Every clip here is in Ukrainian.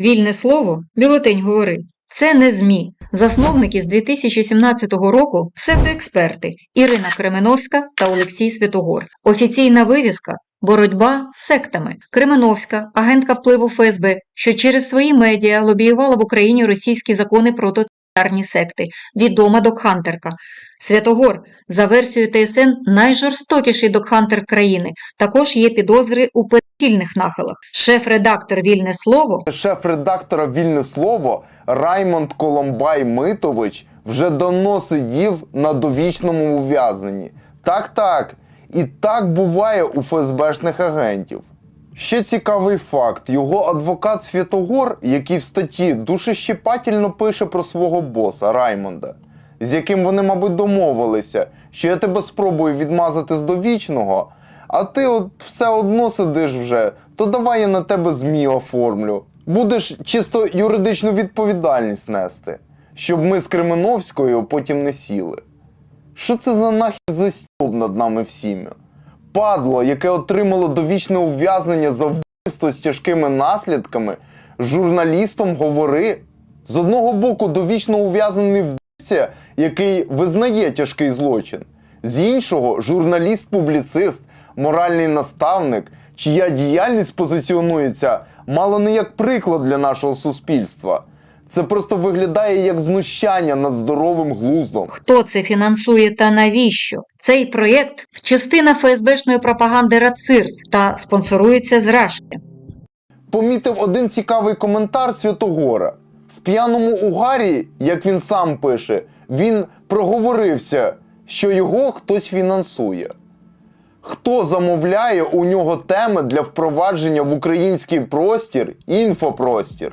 Вільне слово, бюлетень говори. Це не ЗМІ. Засновники з 2017 року псевдоексперти Ірина Кременовська та Олексій Святогор. Офіційна вивіска боротьба з сектами. Кременовська, агентка впливу ФСБ, що через свої медіа лобіювала в Україні російські закони про тоталітарні секти, відома докхантерка. Святогор, за версією ТСН, найжорстокіший докхантер країни. Також є підозри у педофільних нахилах. Шеф-редактор Вільне слово Шеф-редактора Вільне слово Раймонд Коломбай Митович вже давно сидів на довічному ув'язненні. Так, так. І так буває у ФСБшних агентів. Ще цікавий факт: його адвокат Святогор, який в статті душещипательно пише про свого боса Раймонда, з яким вони, мабуть, домовилися, що я тебе спробую відмазати з довічного, а ти от все одно сидиш вже, то давай я на тебе ЗМІ оформлю. Будеш чисто юридичну відповідальність нести, щоб ми з Кременовською потім не сіли. Що це за нахер за стьоб над нами всіми? Падло, яке отримало довічне ув'язнення за вбивство з тяжкими наслідками, журналістом говори. З одного боку, довічно ув'язнений вбивця, який визнає тяжкий злочин. З іншого, журналіст-публіцист, моральний наставник, чия діяльність позиціонується мало не як приклад для нашого суспільства. Це просто виглядає як знущання над здоровим глуздом. Хто це фінансує та навіщо? Цей проєкт – частина ФСБшної пропаганди РАЦИРС та спонсорується з Рашки. помітив один цікавий коментар Святогора. В п'яному угарі, як він сам пише, він проговорився, що його хтось фінансує. Хто замовляє у нього теми для впровадження в український простір, інфопростір?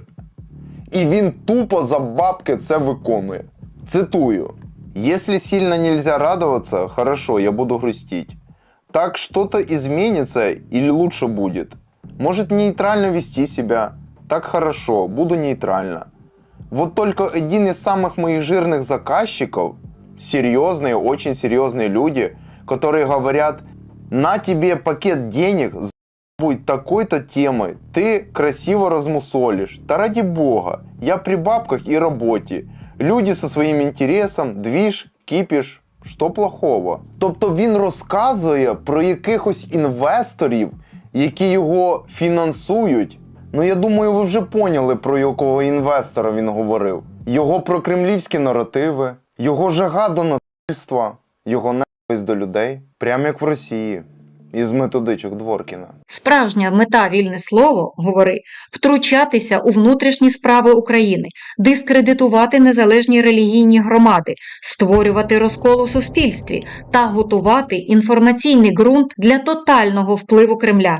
І він тупо за бабки це виконує. Цитую: Если сильно нельзя радоваться, хорошо, я буду грустить. Так что-то изменится или лучше будет. Может нейтрально вести себя. Так хорошо, буду нейтрально. Вот только один из самых моих жирных заказчиков, серьезные, очень серьезные люди, которые говорят, на тебе пакет денег, будь такой-то темой, ты красиво размусолишь. Да ради бога, я при бабках и работе. Люди со своїм інтересом, двіж, кіпіш, що плохого? Тобто він розказує про якихось інвесторів, які його фінансують. Ну я думаю, ви вже поняли, про якого інвестора він говорив. Його прокремлівські наративи, його жага до насильства, його ненависть до людей, прямо як в Росії, із методичок Дворкіна. Справжня мета вільне слово, говори, втручатися у внутрішні справи України, дискредитувати незалежні релігійні громади, створювати розкол у суспільстві та готувати інформаційний ґрунт для тотального впливу Кремля.